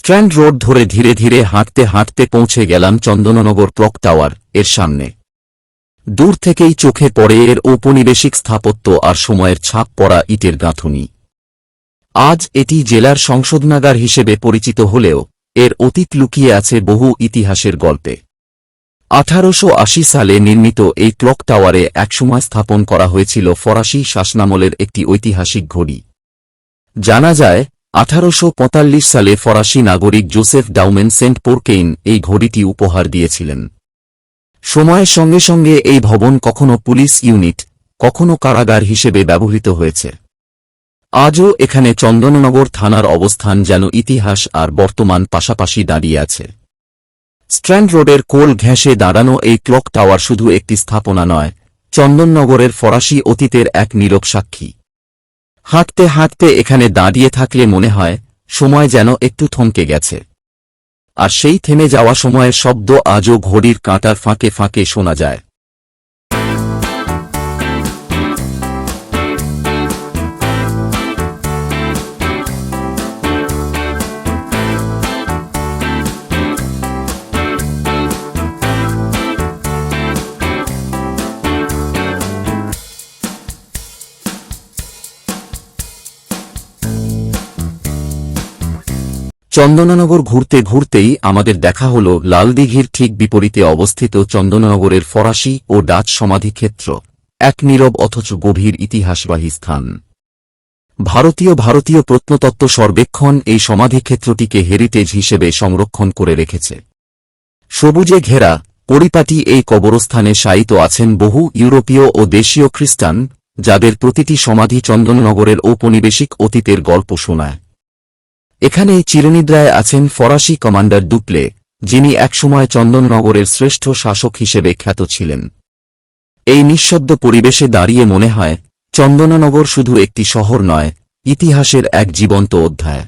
Strand road ধরে ধীরে ধীরে হাঁটতে হাঁটতে পৌঁছে গেলাম চন্দননগর ক্লক টাওয়ার, এর সামনে। দূর থেকেই চোখে পড়ে এর ঔপনিবেশিক স্থাপত্য আর সময়ের ছাপ পড়া ইটের গাঁথুনি। আজ এটি জেলার সংশোধনাগার হিসেবে পরিচিত হলেও, এর অতীত লুকিয়ে আছে বহু ইতিহাসের গল্পে। আঠারোশো আশি সালে নির্মিত এই ক্লক টাওয়ারে একসময় স্থাপন করা হয়েছিল ফরাসি শাসনামলের একটি ঐতিহাসিক ঘড়ি। জানা যায় আঠারোশো পঁয়তাল্লিশ সালে ফরাসি নাগরিক জোসেফ ডাউমেন সেন্ট পোরকেইন এই ঘড়িটি উপহার দিয়েছিলেন। সময়ের সঙ্গে সঙ্গে এই ভবন কখনো পুলিশ ইউনিট, কখনো কারাগার হিসেবে ব্যবহৃত হয়েছে। আজও এখানে চন্দননগর থানার অবস্থান যেন ইতিহাস আর বর্তমান পাশাপাশি দাঁড়িয়ে আছে। স্ট্র্যান্ড রোডের কোল ঘেঁষে দাঁড়ানো এই ক্লক টাওয়ার শুধু একটি স্থাপনা নয়, চন্দননগরের ফরাসি অতীতের এক নীরব সাক্ষী। হাঁটতে হাঁটতে এখানে দাঁড়িয়ে থাকলে মনে হয়, সময় যেন একটু থমকে গেছে। আর সেই থেমে যাওয়া সময়ের শব্দ আজও ঘড়ির কাঁটার ফাঁকে ফাঁকে শোনা যায়। চন্দননগর ঘুরতে ঘুরতেই আমাদের দেখা হল লালদিঘির ঠিক বিপরীতে অবস্থিত চন্দননগরের ফরাসি ও ডাচ সমাধিক্ষেত্র। এক নীরব অথচ গভীর ইতিহাসবাহী স্থান। ভারতীয় ভারতীয় প্রত্নতত্ত্ব সর্বেক্ষণ এই সমাধিক্ষেত্রটিকে হেরিটেজ হিসেবে সংরক্ষণ করে রেখেছে। সবুজে ঘেরা, পরিপাটি এই কবরস্থানে শায়িত আছেন বহু ইউরোপীয় ও দেশীয় খ্রিস্টান, যাদের প্রতিটি সমাধি চন্দননগরের ঔপনিবেশিক অতীতের গল্প শোনায়। এখানে চিরনিদ্রায় আছেন ফরাসি কমান্ডার ডুপ্লে, যিনি একসময় চন্দননগরের শ্রেষ্ঠ শাসক হিসেবে খ্যাত ছিলেন। এই নিঃশব্দ পরিবেশে দাঁড়িয়ে মনে হয়, চন্দননগর শুধু একটি শহর নয়, ইতিহাসের এক জীবন্ত অধ্যায়।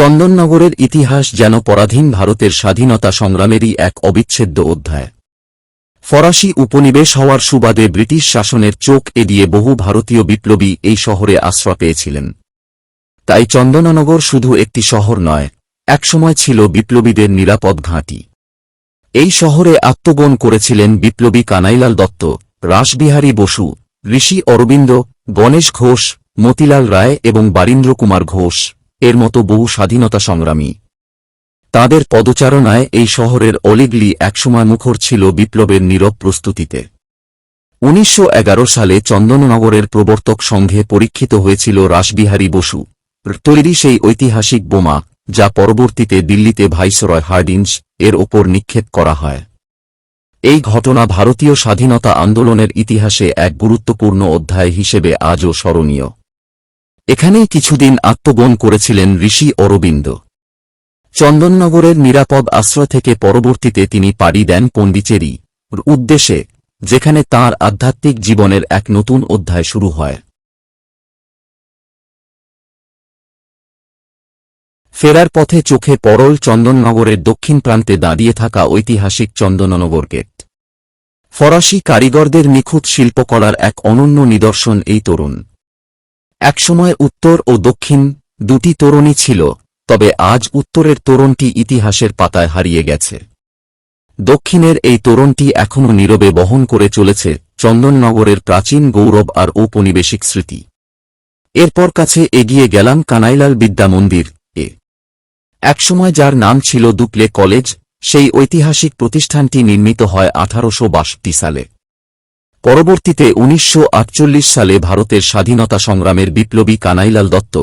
চন্দননগরের ইতিহাস যেন পরাধীন ভারতের স্বাধীনতা সংগ্রামেরই এক অবিচ্ছেদ্য অধ্যায়। ফরাসি উপনিবেশ হওয়ার সুবাদে ব্রিটিশ শাসনের চোখ এড়িয়ে বহু ভারতীয় বিপ্লবী এই শহরে আশ্রয় পেয়েছিলেন। তাই চন্দননগর শুধু একটি শহর নয়, একসময় ছিল বিপ্লবীদের নিরাপদ ঘাঁটি। এই শহরে আত্মগোন করেছিলেন বিপ্লবী কানাইলাল দত্ত, রাসবিহারী বসু, ঋষি অরবিন্দ, গণেশ ঘোষ, মতিলাল রায় এবং বারীন্দ্র কুমার ঘোষ। এর মতো বহু স্বাধীনতা সংগ্রামী। তাদের পদচারণায় এই শহরের অলিগলি একসময় মুখর ছিল বিপ্লবের নীরব প্রস্তুতিতে। উনিশশো এগারো সালে চন্দননগরের প্রবর্তক সংঘে পরীক্ষিত হয়েছিল রাসবিহারী বসু। তৈরি সেই ঐতিহাসিক বোমা, যা পরবর্তীতে দিল্লিতে ভাইসরয় হার্ডিঞ্জ এর ওপর নিক্ষেপ করা হয়। এই ঘটনা ভারতীয় স্বাধীনতা আন্দোলনের ইতিহাসে এক গুরুত্বপূর্ণ অধ্যায় হিসেবে আজও স্মরণীয়। এখানেই কিছুদিন আত্মগোন করেছিলেন ঋষি অরবিন্দ। চন্দননগরের নিরাপদ আশ্রয় থেকে পরবর্তীতে তিনি পাড়ি দেন পণ্ডিচেরি উদ্দেশ্যে, যেখানে তার আধ্যাত্মিক জীবনের এক নতুন অধ্যায় শুরু হয়। ফেরার পথে চোখে পরল চন্দননগরের দক্ষিণ প্রান্তে দাঁড়িয়ে থাকা ঐতিহাসিক চন্দননগর গেট। ফরাসি কারিগরদের নিখুঁত শিল্পকলার এক অনন্য নিদর্শন এই তরুণ। একসময় উত্তর ও দক্ষিণ দুটি তরুণই ছিল, তবে আজ উত্তরের তোরণটি ইতিহাসের পাতায় হারিয়ে গেছে। দক্ষিণের এই তোরণটি এখনও নীরবে বহন করে চলেছে চন্দননগরের প্রাচীন গৌরব আর ঔপনিবেশিক স্মৃতি। এরপর কাছে এগিয়ে গেলাম কানাইলাল বিদ্যা মন্দির এ। একসময় যার নাম ছিল দুপলে কলেজ, সেই ঐতিহাসিক প্রতিষ্ঠানটি নির্মিত হয় আঠারোশ বাষট্টি সালে। পরবর্তীতে উনিশশো আটচল্লিশ সালে ভারতের স্বাধীনতা সংগ্রামের বিপ্লবী কানাইলাল দত্ত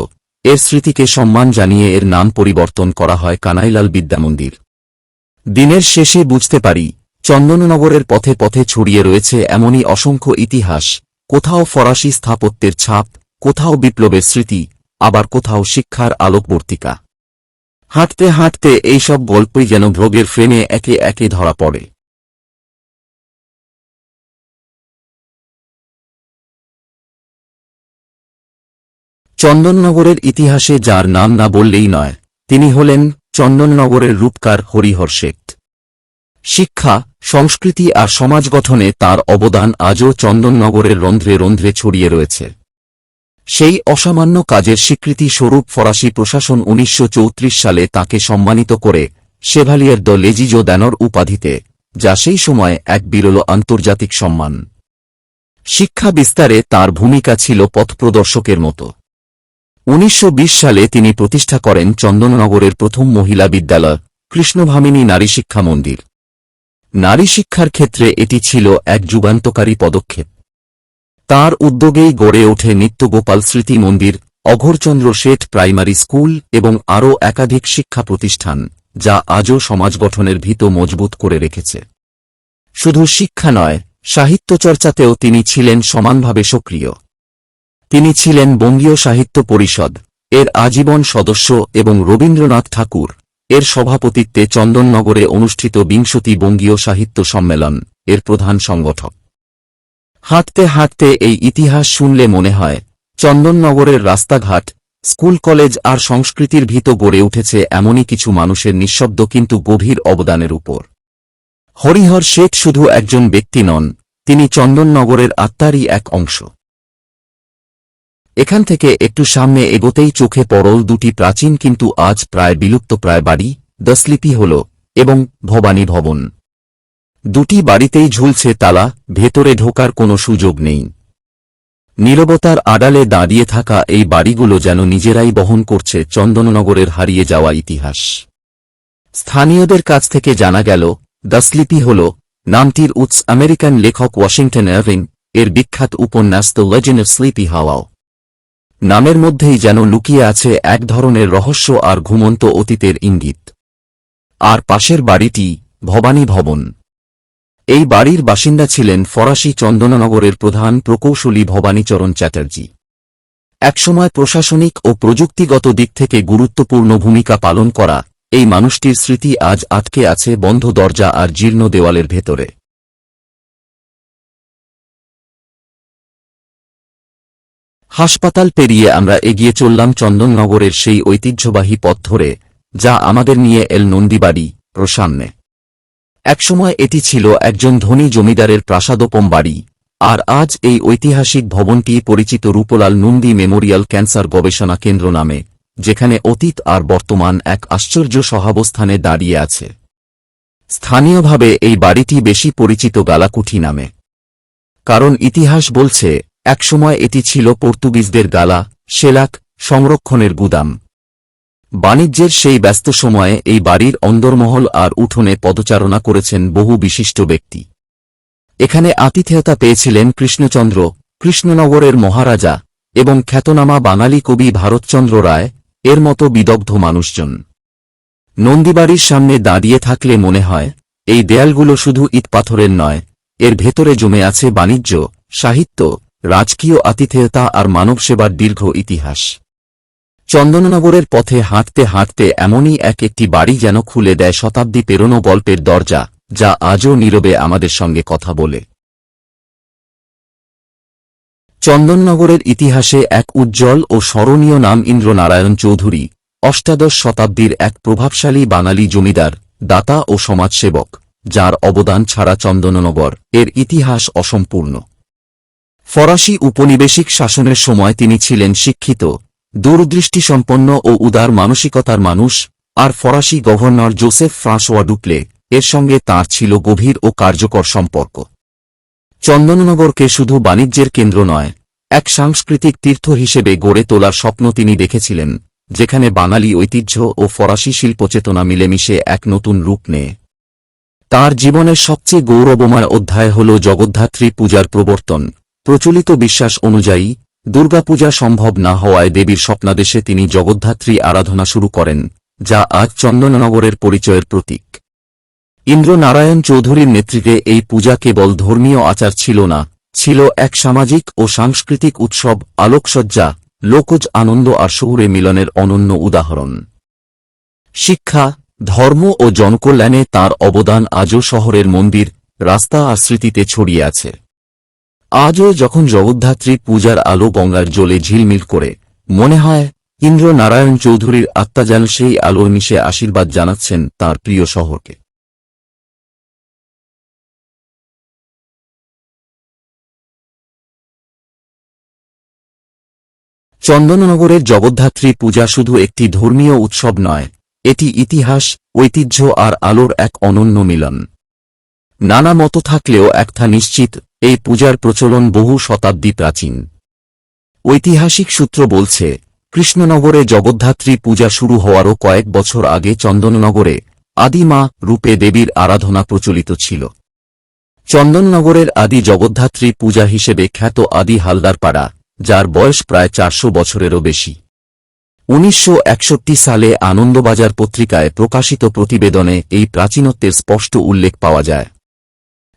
এর স্মৃতিকে সম্মান জানিয়ে এর নাম পরিবর্তন করা হয় কানাইলাল বিদ্যামন্দির। দিনের শেষে বুঝতে পারি, চন্দননগরের পথে পথে ছড়িয়ে রয়েছে এমনই অসংখ্য ইতিহাস, কোথাও ফরাসি স্থাপত্যের ছাপ, কোথাও বিপ্লবের স্মৃতি, আবার কোথাও শিক্ষার আলোকবর্তিকা। হাঁটতে হাঁটতে এইসব গল্পই যেন ভোগের ফ্রেমে একে একে ধরা পড়ে। চন্দননগরের ইতিহাসে যার নাম না বললেই নয়, তিনি হলেন চন্দননগরের রূপকার হরিহর শেঠ। শিক্ষা, সংস্কৃতি আর সমাজ গঠনে তার অবদান আজও চন্দননগরের রন্ধ্রে রন্ধ্রে ছড়িয়ে রয়েছে। সেই অসামান্য কাজের স্বীকৃতি স্বরূপ ফরাসি প্রশাসন উনিশশো চৌত্রিশ সালে তাকে সম্মানিত করে শেভালিয়ার দ লেজিজো দ্যানর উপাধিতে, যা সেই সময় এক বিরল আন্তর্জাতিক সম্মান। শিক্ষা বিস্তারে তার ভূমিকা ছিল পথপ্রদর্শকের মতো। উনিশশো বিশ সালে তিনি প্রতিষ্ঠা করেন চন্দননগরের প্রথম মহিলা বিদ্যালয়, কৃষ্ণভামিনী নারী শিক্ষা মন্দির। নারী শিক্ষার ক্ষেত্রে এটি ছিল এক যুগান্তকারী পদক্ষেপ। তার উদ্যোগেই গড়ে ওঠে নিত্যগোপাল স্মৃতি মন্দির, অঘরচন্দ্র শেঠ প্রাইমারি স্কুল এবং আরও একাধিক শিক্ষা প্রতিষ্ঠান, যা আজও সমাজ গঠনের ভিত মজবুত করে রেখেছে। শুধু শিক্ষা নয় সাহিত্যচর্চাতেও তিনি ছিলেন সমানভাবে সক্রিয়। তিনি ছিলেন বঙ্গীয় সাহিত্য পরিষদ, এর আজীবন সদস্য এবং রবীন্দ্রনাথ ঠাকুর। এর সভাপতিত্বে চন্দননগরে অনুষ্ঠিত বিংশতি বঙ্গীয় সাহিত্য সম্মেলন, এর প্রধান সংগঠক। হাঁটতে হাঁটতে এই ইতিহাস শুনলে মনে হয়, চন্দননগরের রাস্তাঘাট, স্কুল কলেজ আর সংস্কৃতির ভিত গড়ে উঠেছে এমনই কিছু মানুষের নিঃশব্দ কিন্তু গভীর অবদানের উপর। হরিহর শেখ শুধু একজন ব্যক্তি নন, তিনি চন্দননগরের আত্মারই এক অংশ। এখান থেকে একটু সামনে এগোতেই চোখে পরল দুটি প্রাচীন কিন্তু আজ প্রায় বিলুপ্ত প্রায় বাড়ি দশলিপি হল এবং ভবানী ভবন। দুটি বাড়িতেই ঝুলছে তালা, ভেতরে ঢোকার কোনো সুযোগ নেই। নীরবতার আড়ালে দাঁড়িয়ে থাকা এই বাড়িগুলো যেন নিজেরাই বহন করছে চন্দননগরের হারিয়ে যাওয়া ইতিহাস। স্থানীয়দের কাছ থেকে জানা গেল দশলিপি হল নামটির উৎস আমেরিকান লেখক ওয়াশিংটন এরভিং এর বিখ্যাত উপন্যাস the legend of Sleepy Hollow. নামের মধ্যেই যেন লুকিয়ে আছে এক ধরনের রহস্য আর ঘুমন্ত অতীতের ইঙ্গিত। আর পাশের বাড়িটি ভবানী ভবন। এই বাড়ির বাসিন্দা ছিলেন ফরাসি চন্দননগরের প্রধান প্রকৌশলী ভবানীচরণ চ্যাটার্জি। একসময় প্রশাসনিক ও প্রযুক্তিগত দিক থেকে গুরুত্বপূর্ণ ভূমিকা পালন করা এই মানুষটির স্মৃতি আজ আটকে আছে বন্ধ দরজা আর জীর্ণ দেওয়ালের ভেতরে। হাসপাতাল পেরিয়ে আমরা এগিয়ে চললাম চন্দননগরের সেই ঐতিহ্যবাহী পথ ধরে, যা আমাদের নিয়ে এল নন্দীবাড়ি প্রসান্নে একসময় এটি ছিল একজন ধনী জমিদারের প্রাসাদোপম বাড়ি, আর আজ এই ঐতিহাসিক ভবনটি পরিচিত রূপলাল নন্দী মেমোরিয়াল ক্যান্সার গবেষণা কেন্দ্র নামে, যেখানে অতীত আর বর্তমান এক আশ্চর্য সহাবস্থানে দাঁড়িয়ে আছে। স্থানীয়ভাবে এই বাড়িটি বেশি পরিচিত গালাকুঠি নামে। কারণ ইতিহাস বলছে একসময় এটি ছিল পর্তুগিজদের গালা শেলাক সংরক্ষণের গুদাম। বাণিজ্যের সেই ব্যস্ত সময়ে এই বাড়ির অন্দরমহল আর উঠোনে পদচারণা করেছেন বহু বিশিষ্ট ব্যক্তি। এখানে আতিথেয়তা পেয়েছিলেন কৃষ্ণচন্দ্র, কৃষ্ণনগরের মহারাজা এবং খ্যাতনামা বাঙালি কবি ভারতচন্দ্র রায়, এর মতো বিদগ্ধ মানুষজন। নন্দীবাড়ির সামনে দাঁড়িয়ে থাকলে মনে হয়, এই দেয়ালগুলো শুধু ইটপাথরের নয়, এর ভেতরে জমে আছে বাণিজ্য, সাহিত্য রাজকীয় আতিথেয়তা আর মানবসেবার দীর্ঘ ইতিহাস। চন্দননগরের পথে হাঁটতে হাঁটতে এমনই এক একটি বাড়ি যেন খুলে দেয় শতাব্দী পেরোনো গল্পের দরজা, যা আজও নীরবে আমাদের সঙ্গে কথা বলে। চন্দননগরের ইতিহাসে এক উজ্জ্বল ও স্মরণীয় নাম ইন্দ্রনারায়ণ চৌধুরী, অষ্টাদশ শতাব্দীর এক প্রভাবশালী বাঙালি জমিদার, দাতা ও সমাজসেবক, যার অবদান ছাড়া চন্দননগর, এর ইতিহাস অসম্পূর্ণ। ফরাসি উপনিবেশিক শাসনের সময় তিনি ছিলেন শিক্ষিত, দূরদৃষ্টিসম্পন্ন ও উদার মানসিকতার মানুষ, আর ফরাসি গভর্নর জোসেফ ফ্রাঁসোয়া ডুপ্লে এর সঙ্গে তাঁর ছিল গভীর ও কার্যকর সম্পর্ক। চন্দননগরকে শুধু বাণিজ্যের কেন্দ্র নয়, এক সাংস্কৃতিক তীর্থ হিসেবে গড়ে তোলার স্বপ্ন তিনি দেখেছিলেন, যেখানে বাঙালি ঐতিহ্য ও ফরাসি শিল্পচেতনা মিলেমিশে এক নতুন রূপ নেয়। তার জীবনের সবচেয়ে গৌরবময় অধ্যায় হল জগদ্ধাত্রী পূজার প্রবর্তন। প্রচলিত বিশ্বাস অনুযায়ী, দুর্গাপূজা সম্ভব না হওয়ায় দেবীর স্বপ্নাদেশে তিনি জগদ্ধাত্রী আরাধনা শুরু করেন, যা আজ চন্দননগরের পরিচয়ের প্রতীক। ইন্দ্রনারায়ণ চৌধুরীর নেতৃত্বে এই পূজা কেবল ধর্মীয় আচার ছিল না, ছিল এক সামাজিক ও সাংস্কৃতিক উৎসব, আলোকসজ্জা, লোকজ আনন্দ আর শহুরে মিলনের অনন্য উদাহরণ। শিক্ষা, ধর্ম ও জনকল্যাণে তার অবদান আজও শহরের মন্দির, রাস্তা আর স্মৃতিতে ছড়িয়ে আছে। আজও যখন জগদ্ধাত্রী পূজার আলো গঙ্গার জলে ঝিলমিল করে, মনে হয় ইন্দ্র নারায়ণ চৌধুরীর আত্মা যেন সেই আলোয় মিশে আশীর্বাদ জানাচ্ছেন তার প্রিয় শহরকে। চন্দননগরের জগদ্ধাত্রী পূজা শুধু একটি ধর্মীয় উৎসব নয়, এটি ইতিহাস, ঐতিহ্য আর আলোর এক অনন্য মিলন। নানা মত থাকলেও একটা নিশ্চিত এই পূজার প্রচলন বহু শতাব্দী প্রাচীন। ঐতিহাসিক সূত্র বলছে, কৃষ্ণনগরে জগদ্ধাত্রী পূজা শুরু হওয়ারও কয়েক বছর আগে চন্দননগরে আদিমা রূপে দেবীর আরাধনা প্রচলিত ছিল। চন্দননগরের আদি জগদ্ধাত্রী পূজা হিসেবে খ্যাত আদি হালদারপাড়া, যার বয়স প্রায় চারশো বছরেরও বেশি। উনিশশো একষট্টি সালে আনন্দবাজার পত্রিকায় প্রকাশিত প্রতিবেদনে এই প্রাচীনত্বের স্পষ্ট উল্লেখ পাওয়া যায়।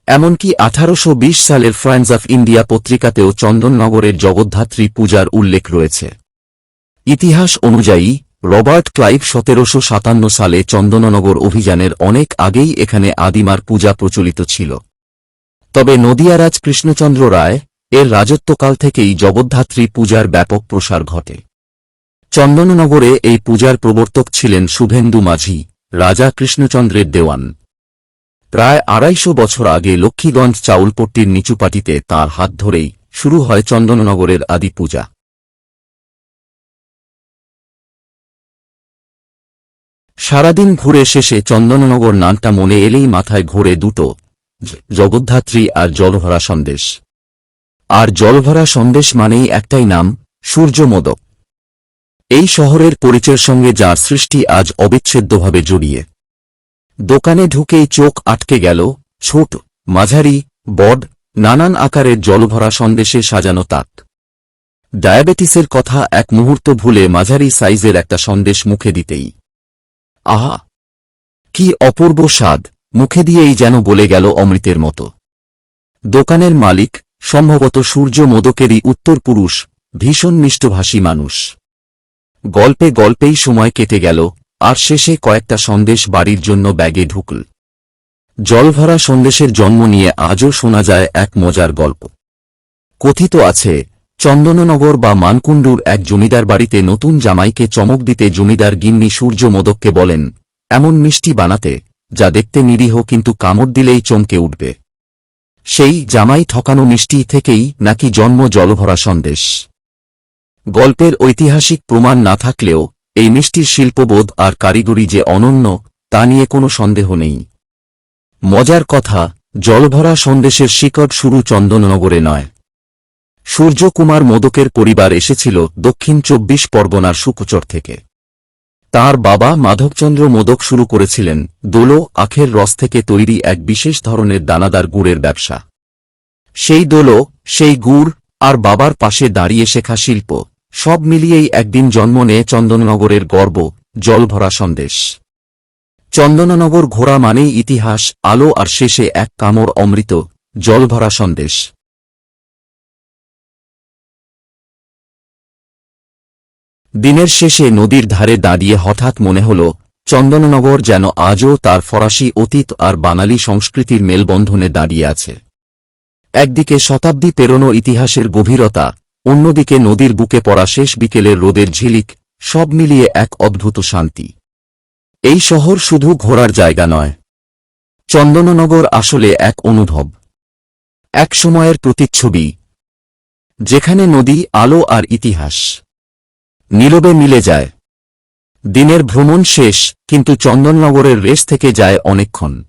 এমনকি আঠারোশ বিশ সালের ফ্রান্স অফ ইন্ডিয়া পত্রিকাতেও চন্দননগরের জগদ্ধাত্রী পূজার উল্লেখ রয়েছে। ইতিহাস অনুযায়ী, রবার্ট ক্লাইভ সতেরোশো সাতান্ন সালে চন্দননগর অভিযানের অনেক আগেই এখানে আদিমার পূজা প্রচলিত ছিল। তবে নদিয়ারাজ কৃষ্ণচন্দ্র রায় এর রাজত্বকাল থেকেই জগদ্ধাত্রী পূজার ব্যাপক প্রসার ঘটে। চন্দননগরে এই পূজার প্রবর্তক ছিলেন শুভেন্দু মাঝি, রাজা কৃষ্ণচন্দ্রের দেওয়ান। প্রায় আড়াইশো বছর আগে লক্ষ্মীগঞ্জ চাউলপট্টির নিচুপাটিতে তার হাত ধরেই শুরু হয় চন্দননগরের আদি পূজা। সারাদিন ঘুরে শেষে চন্দননগর নামটা মনে এলেই মাথায় ঘোরে দুটো জগদ্ধাত্রী আর জলভরা সন্দেশ। আর জলভরা সন্দেশ মানেই একটাই নাম, সূর্যমোদক। এই শহরের পরিচয়ের সঙ্গে যার সৃষ্টি আজ অবিচ্ছেদ্যভাবে জড়িয়ে। দোকানে ঢুকেই চোখ আটকে গেল, ছোট, মাঝারি, বড, নানান আকারের জলভরা সন্দেশে সাজানো তাক ডায়াবেটিসের কথা এক মুহূর্ত ভুলে মাঝারি সাইজের একটা সন্দেশ মুখে দিতেই। আহা! কি অপূর্ব স্বাদ, মুখে দিয়েই যেন বলে গেল অমৃতের মতো। দোকানের মালিক, সম্ভবত সূর্য মোদকেরই উত্তর পুরুষ, ভীষণ মিষ্টভাষী মানুষ। গল্পে গল্পেই সময় কেটে গেল আর শেষে কয়েকটা সন্দেশ বাড়ির জন্য ব্যাগে ঢুকল। জলভরা সন্দেশের জন্ম নিয়ে আজও শোনা যায় এক মজার গল্প। কথিত আছে, চন্দননগর বা মানকুণ্ডুর এক জমিদার বাড়িতে নতুন জামাইকে চমক দিতে জমিদার গিন্নি সূর্য মোদককে বলেন, এমন মিষ্টি বানাতে, যা দেখতে নিরীহ কিন্তু কামড় দিলেই চমকে উঠবে। সেই জামাই ঠকানো মিষ্টি থেকেই নাকি জন্ম জলভরা সন্দেশ। গল্পের ঐতিহাসিক প্রমাণ না থাকলেও এই মিষ্টির শিল্পবোধ আর কারিগরি যে অনন্য, তা নিয়ে কোনো সন্দেহ নেই। মজার কথা, জলভরা সন্দেশের শিকড় শুরু চন্দননগরে নয়। সূর্যকুমার মোদকের পরিবার এসেছিল দক্ষিণ চব্বিশ পরগনার সুকুচর থেকে। তার বাবা মাধবচন্দ্র মোদক শুরু করেছিলেন দোলো আখের রস থেকে তৈরি এক বিশেষ ধরনের দানাদার গুড়ের ব্যবসা। সেই দোলো, সেই গুড় আর বাবার পাশে দাঁড়িয়ে শেখা শিল্প। সব মিলিয়েই একদিন জন্ম নেয় চন্দননগরের গর্ব, জলভরা সন্দেশ। চন্দননগর ঘোড়া মানেই ইতিহাস, আলো আর শেষে এক কামড় অমৃত, জলভরা সন্দেশ। দিনের শেষে নদীর ধারে দাঁড়িয়ে হঠাৎ মনে হল, চন্দননগর যেন আজও তার ফরাসি অতীত আর বাঙালি সংস্কৃতির মেলবন্ধনে দাঁড়িয়ে আছে। একদিকে শতাব্দী পেরোনো ইতিহাসের গভীরতা অন্যদিকে নদীর বুকে পড়া শেষ বিকেলের রোদের ঝিলিক, সব মিলিয়ে এক অদ্ভুত শান্তি। এই শহর শুধু ঘোরার জায়গা নয়। চন্দননগর আসলে এক অনুভব। এক সময়ের প্রতিচ্ছবি। যেখানে নদী, আলো আর ইতিহাস। নীরবে মিলে যায়। দিনের ভ্রমণ শেষ, কিন্তু চন্দননগরের রেশ থেকে যায় অনেকক্ষণ।